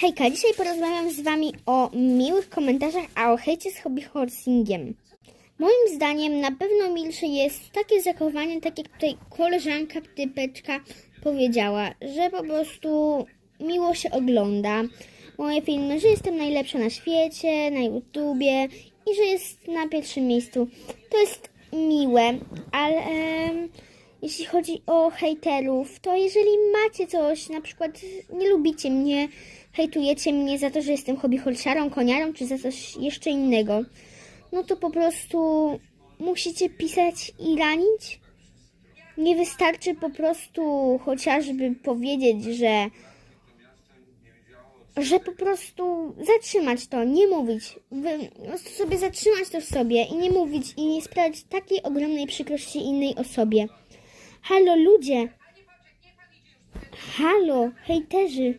Hejka, dzisiaj porozmawiam z Wami o miłych komentarzach, a o hejcie z hobby horsingiem. Moim zdaniem na pewno milsze jest takie zachowanie, tak jak tutaj koleżanka typeczka powiedziała, że po prostu miło się ogląda moje filmy, że jestem najlepsza na świecie, na YouTubie i że jest na pierwszym miejscu. To jest miłe, ale jeśli chodzi o hejterów, to jeżeli macie coś, na przykład nie lubicie mnie, hejtujecie mnie za to, że jestem hobby horsiarą, koniarą, czy za coś jeszcze innego, no to po prostu musicie pisać i ranić. Nie wystarczy po prostu chociażby powiedzieć, że że po prostu zatrzymać to, nie mówić, wy, prostu sobie zatrzymać to w sobie i nie mówić i nie sprawiać takiej ogromnej przykrości innej osobie. Halo ludzie! Halo, hejterzy!